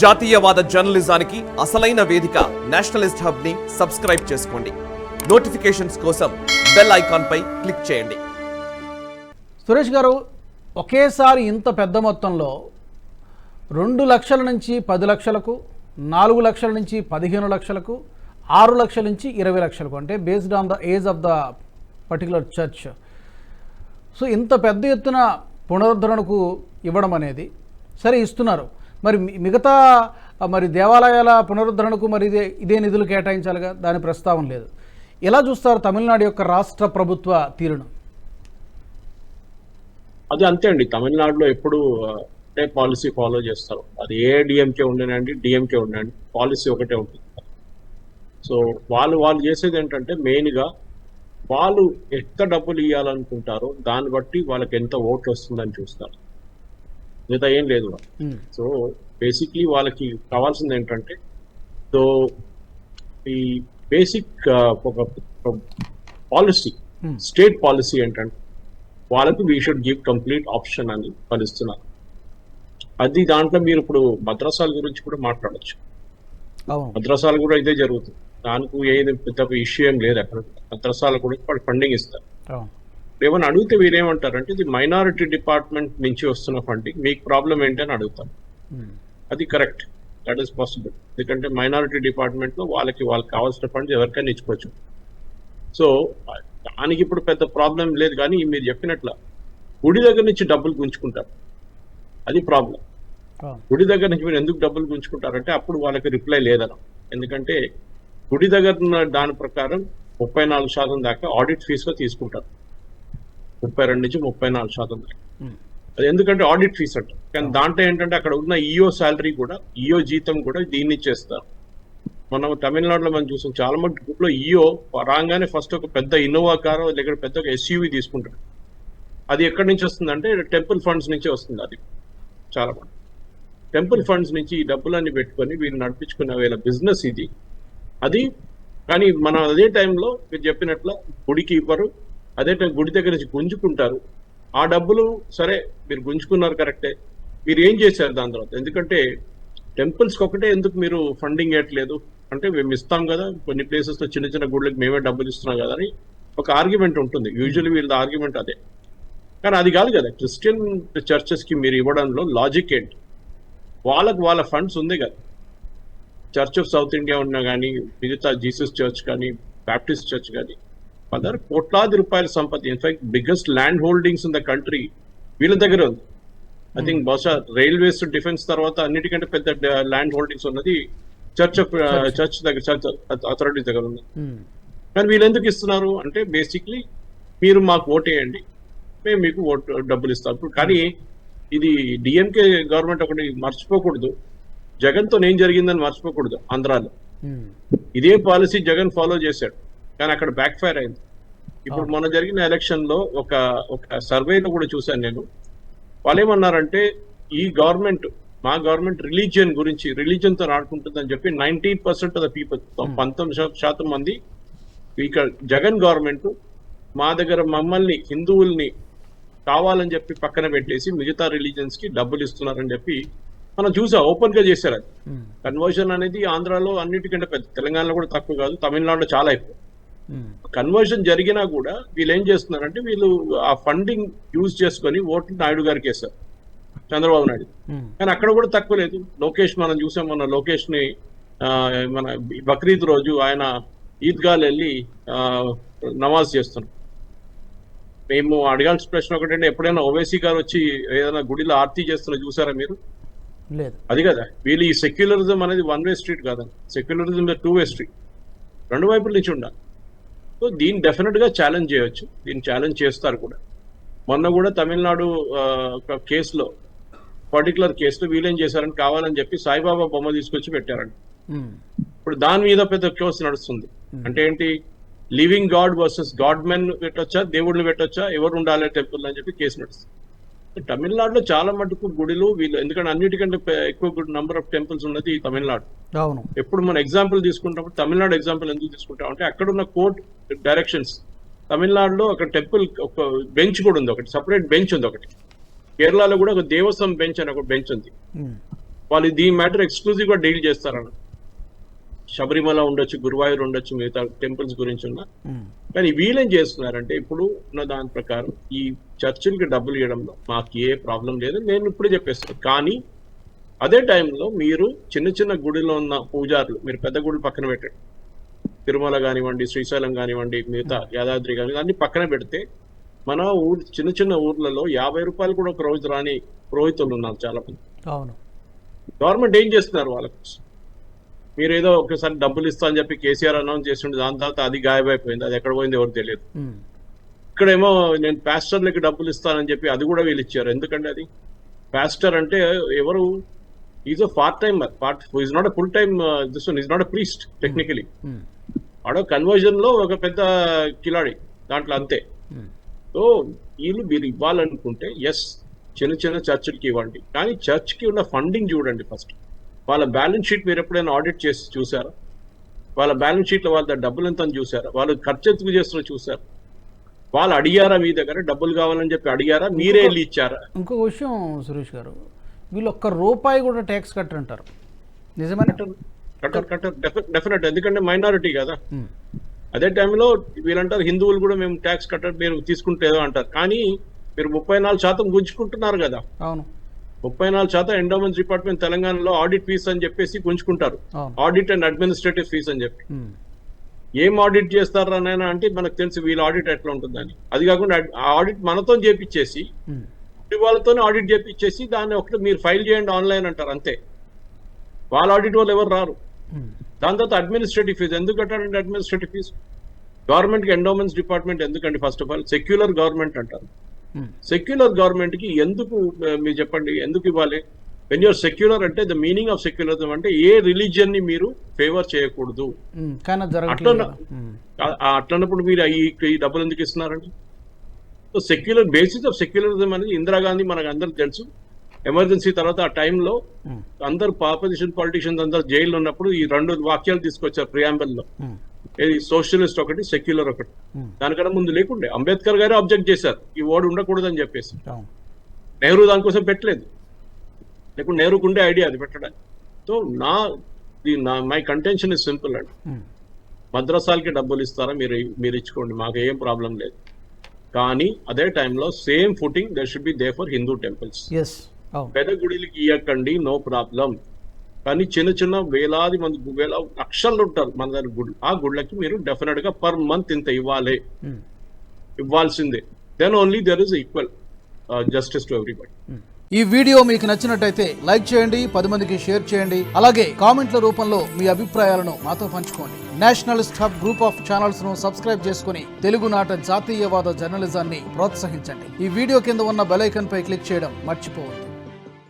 జాతీయవాద జర్నలిజానికి అసలైన వేదిక నేషనలిస్ట్ హబ్ని సబ్స్క్రైబ్ చేసుకోండి. నోటిఫికేషన్స్ కోసం బెల్ ఐకాన్ పై క్లిక్ చేయండి. సురేష్ గారు ఒకేసారి ఇంత పెద్ద మొత్తంలో రెండు లక్షల నుంచి పది లక్షలకు నాలుగు లక్షల నుంచి పదిహేను లక్షలకు ఆరు లక్షల నుంచి ఇరవై లక్షలకు అంటే based on the age of the particular church so ఇంత పెద్ద ఎత్తున పునరుద్ధరణకు ఇవ్వడం అనేది సరే ఇస్తున్నారు. మరి మిగతా మరి దేవాలయాల పునరుద్ధరణకు మరి ఇదే ఇదే నిధులు కేటాయించాలిగా దాని ప్రస్తావన లేదు. ఎలా చూస్తారు తమిళనాడు యొక్క రాష్ట్ర ప్రభుత్వ తీరును? అది అంతే అండి. తమిళనాడులో ఎప్పుడు ఒకటే పాలసీ ఫాలో చేస్తారు. అది ఏ డిఎంకే ఉండనండి డిఎంకే ఉండండి పాలసీ ఒకటే ఉంటుంది. సో వాళ్ళు వాళ్ళు చేసేది ఏంటంటే మెయిన్గా వాళ్ళు ఎంత డబ్బులు ఇవ్వాలనుకుంటారో దాన్ని బట్టి వాళ్ళకి ఎంత ఓట్లు వస్తుందని చూస్తారు. మిగతా ఏం లేదు సో బేసిక్లీ వాళ్ళకి కావాల్సింది ఏంటంటే సో ఈ బేసిక్ ఒక పాలసీ Hmm. స్టేట్ పాలసీ ఏంటంటే వాళ్ళకి we should give complete option అని ఫలిస్తున్నారు అది దాంట్లో మీరు ఇప్పుడు మద్రసాల గురించి కూడా మాట్లాడచ్చు. మద్రసాలు కూడా ఇదే జరుగుతుంది. దానికి ఏది పెద్ద ఇష్యూ ఏం లేదు అక్కడ. మద్రసాలు కూడా వాళ్ళు ఫండింగ్ ఇస్తారు. ఏమైనా అడిగితే వీరేమంటారంటే ఇది మైనారిటీ డిపార్ట్మెంట్ నుంచి వస్తున్న ఫండింగ్ మీకు ప్రాబ్లం ఏంటి అని అడుగుతారు. ఉమ్, అది కరెక్ట్. దట్ ఈస్ పాసిబుల్ ఎందుకంటే మైనారిటీ డిపార్ట్మెంట్లో వాళ్ళకి వాళ్ళకి కావాల్సిన ఫండ్స్ ఎవరికైనా ఇచ్చుకోవచ్చు. సో దానికి ఇప్పుడు పెద్ద ప్రాబ్లం లేదు కానీ మీరు చెప్పినట్ల గుడి దగ్గర నుంచి డబ్బులు గుంజుకుంటారు. అది ప్రాబ్లం. గుడి దగ్గర నుంచి మీరు ఎందుకు డబ్బులు గుంజుకుంటారంటే అప్పుడు వాళ్ళకి రిప్లై లేదన ఎందుకంటే గుడి దగ్గర ఉన్న దాని ప్రకారం ముప్పై నాలుగు శాతం దాకా ఆడిట్ ఫీజుగా తీసుకుంటారు. ముప్పై రెండు నుంచి ముప్పై నాలుగు శాతం దాకా. అది ఎందుకంటే ఆడిట్ ఫీస్ అంట. కానీ దాంట్లో ఏంటంటే అక్కడ ఉన్న ఈఓ శాలరీ కూడా ఈఓ జీతం కూడా దీన్ని చేస్తారు. మనం తమిళనాడులో మనం చూసాం చాలా మంది గ్రూప్లో ఈఓ రాగానే ఫస్ట్ ఒక పెద్ద ఇన్నోవా కారు లేకపోతే పెద్ద ఒక ఎస్యూవి తీసుకుంటారు. అది ఎక్కడి నుంచి వస్తుందంటే టెంపుల్ ఫండ్స్ నుంచి వస్తుంది అది. చాలా మంది. టెంపుల్ ఫండ్స్ నుంచి ఈ డబ్బులన్నీ పెట్టుకొని వీళ్ళు నడిపించుకున్న వీళ్ళ బిజినెస్ ఇది. అది కానీ మనం అదే టైంలో మీరు చెప్పినట్లు గుడికి ఇవ్వరు అదే టైం గుడి దగ్గర నుంచి గుంజుకుంటారు. ఆ డబ్బులు సరే మీరు గుంజుకున్నారు కరెక్టే. మీరు ఏం చేశారు దాని తర్వాత? ఎందుకంటే టెంపుల్స్కి ఒకటే ఎందుకు మీరు ఫండింగ్ ఇవ్వట్లేదు అంటే మేము ఇస్తాం కదా కొన్ని ప్లేసెస్లో చిన్న చిన్న గుళ్ళకి మేమే డబ్బులు ఇస్తున్నాం కదా అని ఒక ఆర్గ్యుమెంట్ ఉంటుంది. యూజువల్లీ వీళ్ళ ఆర్గ్యుమెంట్ అదే. కానీ అది కాదు కదా క్రిస్టియన్ చర్చెస్కి మీరు ఇవ్వడంలో లాజిక్ ఏంటి? వాళ్ళకి వాళ్ళ ఫండ్స్ ఉంది కదా. చర్చ్ ఆఫ్ సౌత్ ఇండియా ఉన్నా కానీ మిగతా జీసస్ చర్చ్ కానీ బ్యాప్టిస్ట్ చర్చ్ కానీ దగ్గర కోట్లాది రూపాయల సంపత్తి in fact biggest land holdings in the country వీళ్ళ దగ్గర ఉంది. ఐ థింక్ బహుశా రైల్వేస్ డిఫెన్స్ తర్వాత అన్నిటికంటే పెద్ద ల్యాండ్ హోల్డింగ్స్ ఉన్నది చర్చ్ ఆఫ్ చర్చ్ దగ్గర చర్చ్ అథారిటీస్ దగ్గర ఉంది. ఉమ్, కానీ వీళ్ళు ఎందుకు ఇస్తున్నారు? అంటే బేసిక్లీ మీరు మాకు ఓటేయండి మేము మీకు ఓటు డబ్బులు ఇస్తాం. ఇప్పుడు కానీ ఇది డిఎంకే గవర్నమెంట్ ఒకటి మర్చిపోకూడదు. జగన్తో ఏం జరిగిందని మర్చిపోకూడదు ఆంధ్రాలో. ఉమ్, ఇదే పాలసీ జగన్ ఫాలో చేశాడు. కానీ అక్కడ బ్యాక్ ఫైర్ అయింది. ఇప్పుడు మొన్న జరిగిన ఎలక్షన్లో ఒక ఒక సర్వేలో కూడా చూశాను నేను. వాళ్ళు ఏమన్నారంటే ఈ గవర్నమెంట్ మా గవర్నమెంట్ రిలీజియన్ గురించి రిలీజియన్తో ఆడుకుంటుందని చెప్పి nineteen percent of the people పంతొమ్మిది శాతం మంది ఇక్కడ జగన్ గవర్నమెంట్ మా దగ్గర మమ్మల్ని హిందువుల్ని కావాలని చెప్పి పక్కన పెట్టేసి మిగతా రిలీజియన్స్కి డబ్బులు ఇస్తున్నారని చెప్పి మనం చూసా ఓపెన్గా చేశారు అది. కన్వర్షన్ అనేది ఆంధ్రాలో అన్నిటికంటే పెద్ద తెలంగాణలో కూడా తక్కువ కాదు తమిళనాడులో చాలా ఎక్కువ. కన్వర్షన్ జరిగినా కూడా వీళ్ళు ఏం చేస్తున్నారంటే వీళ్ళు ఆ ఫండింగ్ యూజ్ చేసుకొని ఓట్లు నాయుడు గారికి వేస్తారు చంద్రబాబు నాయుడు. కానీ అక్కడ కూడా తక్కువ లేదు. లోకేష్ మనం చూసాం మన లోకేష్ని మన బక్రీద్ రోజు ఆయన ఈద్గాలు వెళ్ళి నమాజ్ చేస్తున్నాం మేము అడగాల్సిన ప్రశ్న ఒకటంటే ఎప్పుడైనా ఓవైసీ గారు వచ్చి ఏదైనా గుడిలో ఆర్తి చేస్తున్నా చూసారా మీరు? లేదు. అది కదా. వీళ్ళు ఈ సెక్యులరిజం అనేది వన్ వే స్ట్రీట్ కాదండి. Secularism two way street. రెండు వైపుల నుంచి ఉండాలి. సో దీన్ని డెఫినెట్గా ఛాలెంజ్ చేయొచ్చు. దీన్ని ఛాలెంజ్ చేస్తారు కూడా. మొన్న కూడా తమిళనాడు కేసులో పర్టికులర్ కేసులో వీళ్ళేం చేశారని కావాలని చెప్పి సాయిబాబా బొమ్మ తీసుకొచ్చి పెట్టారండి ఇప్పుడు దాని మీద పెద్ద కేసు నడుస్తుంది. అంటే ఏంటి? Living god versus god men పెట్టొచ్చా? దేవుడిని పెట్టొచ్చా? ఎవరు ఉండాలి టెంపుల్ అని చెప్పి కేసు నడుస్తుంది. తమిళనాడులో చాలా మటుకు గుడిలు వీళ్ళు ఎందుకంటే అన్నిటికంటే ఎక్కువ నంబర్ ఆఫ్ టెంపుల్స్ ఉన్నది తమిళనాడు. అవును. ఎప్పుడు మనం ఎగ్జాంపుల్ తీసుకుంటాం తమిళనాడు ఎగ్జాంపుల్ ఎందుకు తీసుకుంటాం అంటే అక్కడ ఉన్న కోర్ట్ డైరెక్షన్స్ తమిళనాడులో ఒక టెంపుల్ ఒక బెంచ్ కూడా ఉంది ఒకటి సపరేట్ బెంచ్ ఉంది ఒకటి. కేరళలో కూడా ఒక దేవస్థం బెంచ్ అని ఒక బెంచ్ ఉంది. వాళ్ళు దీని మ్యాటర్ ఎక్స్క్లూజివ్గా డీల్ చేస్తారన్న శబరిమల ఉండొచ్చు గురువాయూర్ ఉండొచ్చు మిగతా టెంపుల్స్ గురించి ఉన్న. కానీ వీళ్ళేం చేస్తున్నారంటే ఇప్పుడు ఉన్న దాని ప్రకారం ఈ చర్చిలకి డబ్బులు ఇవ్వడంలో మాకు ఏ ప్రాబ్లం లేదు నేను ఇప్పుడే చెప్పేస్తాను. కానీ అదే టైంలో మీరు చిన్న చిన్న గుడిలో ఉన్న పూజారులు మీరు పెద్ద గుడి పక్కన పెట్టండి. తిరుమల కానివ్వండి శ్రీశైలం కానివ్వండి మిగతా యాదాద్రి కానివ్వండి అన్ని పక్కన పెడితే మన ఊరు చిన్న చిన్న ఊర్లలో యాభై రూపాయలు కూడా ఒక రోజు రాని పురోహితులు ఉన్నారు చాలా మంది అవును. గవర్నమెంట్ ఏం చేస్తున్నారు వాళ్ళకు మీరు ఏదో ఒకసారి డబ్బులు ఇస్తా అని చెప్పి కేసీఆర్ అనౌన్స్ చేస్తుండే దాని తర్వాత అది గాయమైపోయింది అది ఎక్కడ పోయింది ఎవరు తెలియదు. ఇక్కడేమో నేను పాస్టర్లకి డబ్బులు ఇస్తానని చెప్పి అది కూడా వీళ్ళు ఇచ్చారు. ఎందుకంటే అది? పాస్టర్ అంటే ఎవరు? Is a part time part is not full time this is not a priest technically ఆడో కన్వర్జన్లో ఒక పెద్ద కిలాడి దాంట్లో అంతే. సో వీళ్ళు మీరు ఇవ్వాలనుకుంటే ఎస్ చిన్న చిన్న చర్చిలకి ఇవ్వండి. కానీ చర్చ్కి ఉన్న ఫండింగ్ చూడండి ఫస్ట్ వాళ్ళ బ్యాలెన్స్ షీట్ మీరు ఎప్పుడైనా ఆడిట్ చేసి చూసారా? వాళ్ళ బ్యాలెన్స్ షీట్లో వాళ్ళ డబ్బులు ఎంత అని చూసారా? వాళ్ళు ఖర్చు ఎందుకు చేస్తున్నా చూసారా? వాళ్ళు అడిగారా మీ దగ్గర? డబ్బులు కావాలని చెప్పి అడిగారా? మీరే వెళ్ళి ఇచ్చారా? ఇంకొక విషయం సురేష్ గారు వీళ్ళు ఒక్క రూపాయి కూడా ట్యాక్స్ కట్టరంటారు. నిజమేనా? కట్టరు కట్టరు డెఫినెట్ ఎందుకంటే మైనారిటీ కదా. అదే టైంలో వీళ్ళంటారు హిందువులు కూడా మేము ట్యాక్స్ కట్టరు మీరు తీసుకుంటే అంటారు. కానీ మీరు ముప్పై నాలుగు శాతం గుంజుకుంటున్నారు కదా. అవును. ముప్పై నాలుగు శాతం ఎండోమెంట్స్ డిపార్ట్మెంట్ తెలంగాణలో ఆడిట్ ఫీస్ అని చెప్పేసి గుంజుకుంటారు. ఆడిట్ అండ్ అడ్మినిస్ట్రేటివ్ ఫీస్ అని చెప్పి. ఏం ఆడిట్ చేస్తారా నాయన అంటే మనకు తెలుసు వీళ్ళ ఆడిట్ ఎట్లా ఉంటుందని. అది కాకుండా ఆడిట్ మనతో చేపించేసి ఉమ్, వాళ్ళతోనే ఆడిట్ చేపించేసి దాన్ని ఒకటి మీరు ఫైల్ చేయండి ఆన్లైన్ అంటారు అంతే. వాళ్ళ ఆడిట్ వాళ్ళు ఎవరు రారు. దాని తర్వాత అడ్మినిస్ట్రేటివ్ ఫీజు ఎందుకు కట్టారంటే అడ్మినిస్ట్రేటివ్ ఫీజు గవర్నమెంట్కి ఎండోమెంట్స్ డిపార్ట్మెంట్ ఎందుకండి first of all secular government అంటారు. సెక్యులర్ గవర్నమెంట్కి ఎందుకు మీరు చెప్పండి ఎందుకు ఇవ్వాలి? వెన్ యూర్ సెక్యులర్ అంటే ద మీనింగ్ ఆఫ్ సెక్యులరిజం అంటే ఏ రిలీజియన్ని మీరు ఫేవర్ చేయకూడదు. ఆ- ఆ అట్లన్నప్పుడు మీరు ఈ డబ్బులు ఎందుకు ఇస్తున్నారండి? So secular basis of secularism అనేది ఇందిరాగాంధీ మనకు అందరికి తెలుసు. ఎమర్జెన్సీ తర్వాత ఆ టైంలో అందరు ఆపోజిషన్ పాలిటిషియన్స్ అందరు జైల్లో ఉన్నప్పుడు ఈ రెండు వాక్యాలు తీసుకొచ్చారు ప్రియాంబల్లో. ఉమ్, ఏది? సోషలిస్ట్ ఒకటి సెక్యులర్ ఒకటి. దానికన్నా ముందు లేకుండే. అంబేద్కర్ గారే ఆబ్జెక్ట్ చేశారు. ఈ ఓడి ఉండకూడదని చెప్పేసి. అవును. నెహ్రూ దానికోసం పెట్టలేదు. లేకుంటే నెహ్రూకు ఉండే ఐడియా అది పెట్టడానికి. సో నా మై కంటెన్షన్ ఇస్ సింపుల్ అండి. మద్రసాలకి డబ్బులు ఇస్తారా? మీరు మీరు ఇచ్చుకోండి. మాకు ఏం ప్రాబ్లం లేదు. కానీ అదే టైంలో same footing there should be there for Hindu temples పెద్ద గుడిలకి ఇవ్వకండి నో ప్రాబ్లం కానీ చిన్న చిన్న వేలాది మంది వేల లక్షలు ఉంటారు మన దగ్గర గుడి ఆ గుళ్ళకి మీరు డెఫినెట్గా పర్ మంత్ ఇంత ఇవ్వాలి. ఉమ్, ఇవ్వాల్సిందే. Then only there is equal justice to everybody. ఈ వీడియో మీకు నచ్చినట్టయితే లైక్ చేయండి పది మందికి షేర్ చేయండి. అలాగే కామెంట్ల రూపంలో మీ అభిప్రాయాలను మాతో పంచుకోండి. నేషనలిస్ట్ హబ్ గ్రూప్ ఆఫ్ ఛానల్స్ను సబ్స్క్రైబ్ చేసుకుని తెలుగునాట జాతీయవాద జర్నలిజాన్ని ప్రోత్సహించండి. ఈ వీడియో కింద ఉన్న బెల్ ఐకాన్ పై క్లిక్ చేయడం మర్చిపోవద్దు.